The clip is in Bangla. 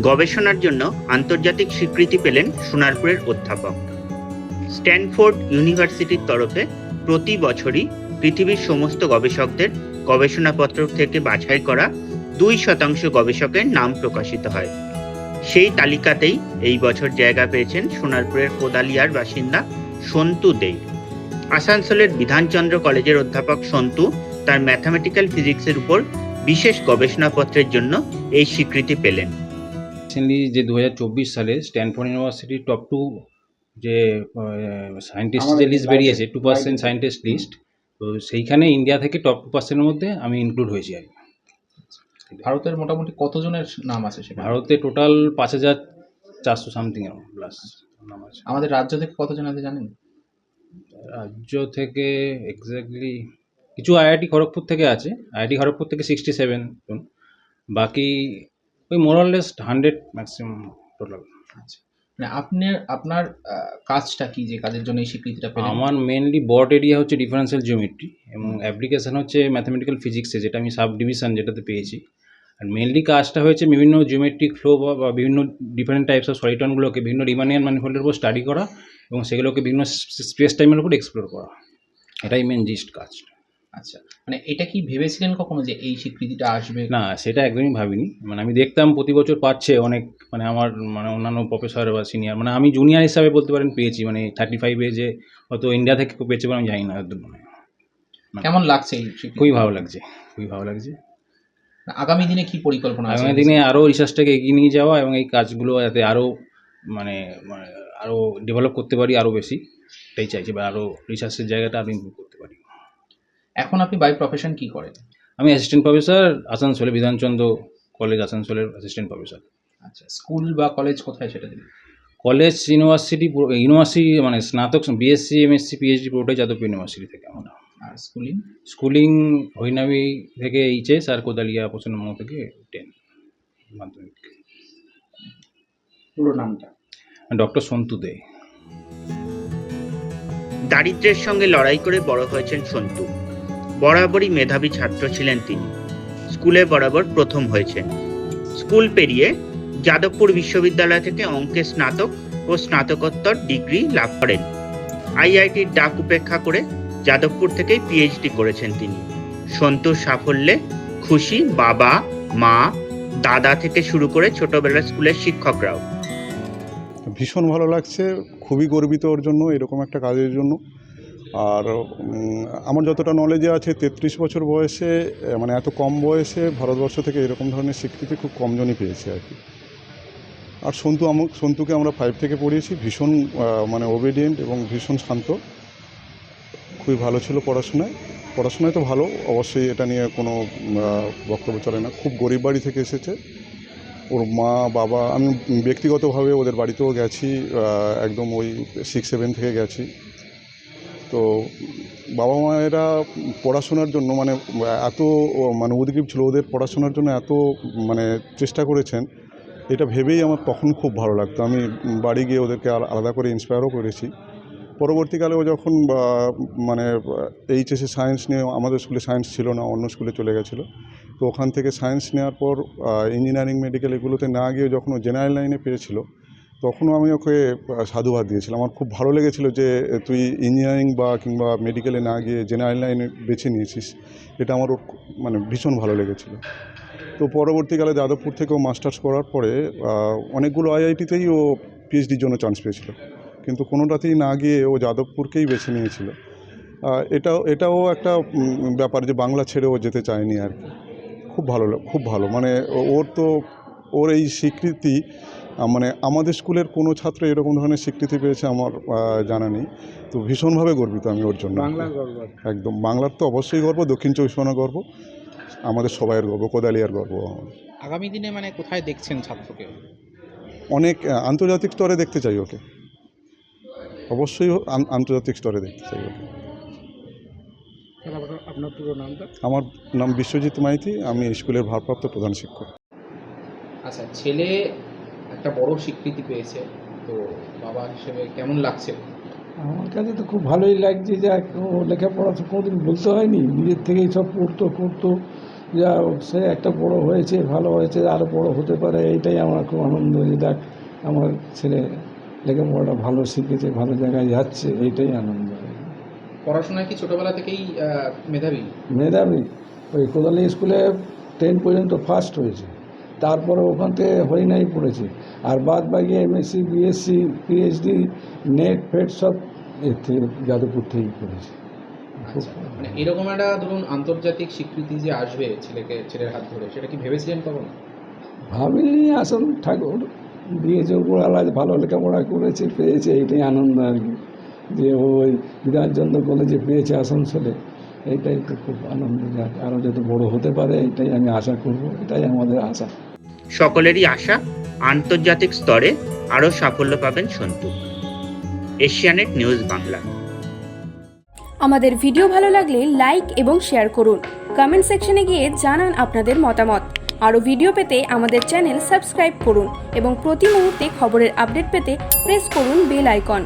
গবেষণার জন্য আন্তর্জাতিক স্বীকৃতি পেলেন সোনারপুরের অধ্যাপক। স্ট্যানফোর্ড ইউনিভার্সিটির তরফে প্রতি বছরই পৃথিবীর সমস্ত গবেষকদের গবেষণাপত্র থেকে বাছাই করা দুই শতাংশ গবেষকের নাম প্রকাশিত হয়। সেই তালিকাতেই এই বছর জায়গা পেয়েছেন সোনারপুরের কোদালিয়ার বাসিন্দা সন্তু দে আসানসোলের বিধানচন্দ্র কলেজের অধ্যাপক সন্তু তার ম্যাথামেটিক্যাল ফিজিক্সের উপর বিশেষ গবেষণাপত্রের জন্য এই স্বীকৃতি পেলেন। রিসেন্টলি যে দু হাজার চব্বিশ সালে স্ট্যানফোর্ড ইউনিভার্সিটির টপ টু যে সায়েন্টিস্ট যে লিস্ট বেরিয়েছে টু পার্সেন্ট সায়েন্টিস্ট লিস্ট তো সেইখানে ইন্ডিয়া থেকে টপ টু পার্সেন্টের মধ্যে আমি ইনক্লুড হয়েছি আর। ভারতের মোটামুটি কতজনের নাম আছে সেখানে? ভারতে টোটাল পাঁচ হাজার চারশো সামথিং প্লাস নাম আছে। আমাদের রাজ্য থেকে কতজন আছে জানেন? রাজ্য থেকে এক্স্যাক্টলি কিছু আইআইটি খড়গপুর থেকে আছে আইআইটি খড়গপুর থেকে সিক্সটি সেভেন বাকি ওই মোরাললেস হান্ড্রেড ম্যাক্সিমাম টোটাল আচ্ছা। মানে আপনার আপনার কাজটা কি যে কাজের জন্য এই স্বীকৃতিটা পেলেন? আমার মেনলি বট এরিয়া হচ্ছে ডিফারেন্সিয়াল জিওমেট্রি এবং অ্যাপ্লিকেশন হচ্ছে ম্যাথামেটিক্যাল ফিজিক্সে যেটা আমি সাব ডিভিশন যেটাতে পেয়েছি। আর মেনলি কাজটা হয়েছে বিভিন্ন জিওমেট্রিক ফ্লো বা বিভিন্ন ডিফারেন্ট টাইপস অফ সলিটনগুলোকে বিভিন্ন রিমানিয়ান ম্যানিফোল্ডের উপর স্টাডি করা এবং সেগুলোকে বিভিন্ন স্পেস টাইমের উপর এক্সপ্লোর করা। এটাই মেন জিস্ট কাজ আচ্ছা মানে এটা কি ভেবেছিলেন কখনো যে এই স্বীকৃতিটা আসবে? না সেটা একদমই ভাবিনি। মানে আমি দেখতাম প্রতি বছর পাচ্ছে অনেক মানে আমার মানে অন্যান্য প্রফেসর বা সিনিয়র মানে আমি জুনিয়র হিসাবে বলতে পারেন পেয়েছি। মানে থার্টি ফাইভে যে হয়তো ইন্ডিয়া থেকে পেয়েছে বলে আমি জানি না। হয়তো মনে কেমন লাগছে খুবই ভালো লাগছে খুবই ভালো লাগছে। আগামী দিনে কি পরিকল্পনা আগামী দিনে আরও রিসার্চটাকে এগিয়ে নিয়ে যাওয়া এবং এই কাজগুলো যাতে আরও মানে মানে আরও ডেভেলপ করতে পারি আরও বেশি এটাই চাইছি বা আরও রিসার্চের জায়গাটা আমি ইমপ্রুভ করতে পারি। এখন আপনি বাই প্রফেশন কি করেন? আমি অ্যাসিস্ট্যান্ট প্রফেসর আসানসোলে বিধানচন্দ্র কলেজ আসানসোলের অ্যাসিস্ট্যান্ট প্রফেসর আচ্ছা স্কুল বা কলেজ কোথায় সেটা দিন? কলেজ ইউনিভার্সিটি ইউনিভার্সিটি মানে স্নাতক বিএসসি এমএসসি পিএইচডি পুরোটাই যাদবপুর ইউনিভার্সিটি থেকে আমরা। আর স্কুলিং স্কুলিং হইনাবি থেকে এইচএস আর কোদালিয়া পশ্চিমবঙ্গ থেকে টেন মাধ্যমিক। পুরো নামটা? ডক্টর সন্তু দে। দারিদ্র্যের সঙ্গে লড়াই করে বড় হয়েছেন সন্তু। বরাবরই মেধাবী ছাত্র ছিলেন তিনি। স্কুলে বরাবর প্রথম হয়েছেন। স্কুল পেরিয়ে যাদবপুর বিশ্ববিদ্যালয় থেকে অঙ্কে স্নাতক ও স্নাতকোত্তর ডিগ্রি লাভ করেন। আইআইটির ডাক উপেক্ষা করে যাদবপুর থেকেই পিএইচডি করেছেন তিনি। সন্তুর সাফল্যে খুশি বাবা, মা, দাদা থেকে শুরু করে ছোটবেলার স্কুলের শিক্ষকরাও। ভীষণ ভালো লাগছে। খুবই গর্বিত ওর জন্য, এরকম একটা কাজের জন্য। আর আমার যতটা নলেজে আছে, তেত্রিশ বছর বয়সে মানে এত কম বয়সে ভারতবর্ষ থেকে এরকম ধরনের স্বীকৃতি খুব কমজনই পেয়েছে আর কি। আর সন্তু আমক সন্তুকে আমরা ফাইভ থেকে পড়িয়েছি, ভীষণ মানে ওবিডিয়েন্ট এবং ভীষণ শান্ত। খুবই ভালো ছিল পড়াশোনায়। পড়াশোনায় তো ভালো, অবশ্যই এটা নিয়ে কোনো বক্তব্য চলে না। খুব গরিব বাড়ি থেকে এসেছে। ওর মা, বাবা, আমি ব্যক্তিগতভাবে ওদের বাড়িতেও গেছি একদম ওই সিক্স সেভেন থেকে গেছি। তো বাবা মায়েরা পড়াশোনার জন্য মানে এত মানে উদ্গ্রীব ছিল, ওদের পড়াশোনার জন্য এত মানে চেষ্টা করেছেন, এটা ভেবেই আমার তখন খুব ভালো লাগতো। আমি বাড়ি গিয়ে ওদেরকে আলা- আলাদা করে ইন্সপায়ারও করেছি। পরবর্তীকালে ও যখন মানে এইচএসে সায়েন্স নিয়ে, আমাদের স্কুলে সায়েন্স ছিল না, অন্য স্কুলে চলে গেছিল, তো ওখান থেকে সায়েন্স নেওয়ার পর ইঞ্জিনিয়ারিং মেডিকেল এগুলোতে না গিয়ে যখন ও জেনারেল লাইনে পেয়েছিল তখনও আমি ওকে সাধুবাদ দিয়েছিলাম। আমার খুব ভালো লেগেছিল যে তুই ইঞ্জিনিয়ারিং বা কিংবা মেডিকেলে না গিয়ে জেনারেল লাইনে বেছে নিয়েছিস। এটা আমার মানে ভীষণ ভালো লেগেছিল। তো পরবর্তীকালে যাদবপুর থেকেও মাস্টার্স করার পরে অনেকগুলো আইআইটিতেই ও পিএইচডির জন্য চান্স পেয়েছিল। কিন্তু কোনোটাতেই না গিয়ে ও যাদবপুরকেই বেছে নিয়েছিল। এটাও এটাও একটা ব্যাপার যে বাংলা ছেড়ে ও যেতে চায়নি আর কি। খুব ভালো খুব ভালো। মানে ওর তো, ওর এই স্বীকৃতি মানে আমাদের স্কুলের কোনো ছাত্র এরকম ধরনের স্বীকৃতি পেয়েছে আমার জানা নেই। তো ভীষণভাবে গর্বিত আমি ওর জন্য। একদম বাংলার তো অবশ্যই গর্ব দক্ষিণ চব্বিশ পরগনার গর্ব আমাদের সবাইয়ের গর্ব কোদালিয়ার গর্ব। আগামী দিনে মানে কোথায় দেখছেন ছাত্রকে? অনেক আন্তর্জাতিক স্তরে দেখতে চাই ওকে। অবশ্যই আন্তর্জাতিক স্তরে দেখতে চাই ওকে। আপনার পুরো নামটা? আমার নাম বিশ্বজিৎ মাইতি আমি স্কুলের ভারপ্রাপ্ত প্রধান শিক্ষক। আচ্ছা ছেলে একটা বড় স্বীকৃতি পেয়েছে। তো বাবা হিসেবে কেমন লাগছে? আমার কাছে তো খুব ভালোই লাগছে যে লেখাপড়া তো কোনোদিন বলতে হয়নি। নিজের থেকেই সব পড়তো পড়তো যা সে একটা বড় হয়েছে ভালো হয়েছে আরও বড় হতে পারে এইটাই আমার খুব আনন্দ যে দেখ আমার ছেলে লেখাপড়াটা ভালো শিখেছে ভালো জায়গায় যাচ্ছে এইটাই আনন্দ। পড়াশোনায় কি ছোটোবেলা থেকেই মেধাবী? মেধাবী। ওই কোদালি স্কুলে টেন পর্যন্ত ফার্স্ট হয়েছে। তারপরে ওখান থেকে হরিণাই পড়েছে। আর বাদ বাকি এমএসসি বিএসসি পিএইচডি নেট ফেট সব এর থেকে যাদবপুর থেকেই করেছে আচ্ছা মানে এরকম একটা ধরুন আন্তর্জাতিক স্বীকৃতি যে আসবে ছেলেকে ছেলের হাত ধরে সেটা কি ভেবেছিলেন কখনো? ভাবিনি আসল ঠাকুর দিয়েছে উপরওয়ালা ভালো লেখাপড়া করেছে পেয়েছে এইটাই আনন্দ আর কি। যে ওই বিধানচন্দ্র কলেজে পেয়েছে আসানসোলে এইটাই তো খুব আনন্দ আরও যত বড় হতে পারে এটাই আমি আশা করব এটাই আমাদের আশা। সকলেরই আশা আন্তর্জাতিক স্তরে আরও সাফল্য পাবেন সন্তু। এশিয়ানেট নিউজ বাংলা। আমাদের ভিডিও ভালো লাগলে লাইক এবং শেয়ার করুন। কমেন্ট সেকশনে গিয়ে জানান আপনাদের মতামত। আরও ভিডিও পেতে আমাদের চ্যানেল সাবস্ক্রাইব করুন এবং প্রতি মুহূর্তে খবরের আপডেট পেতে প্রেস করুন বেল আইকন।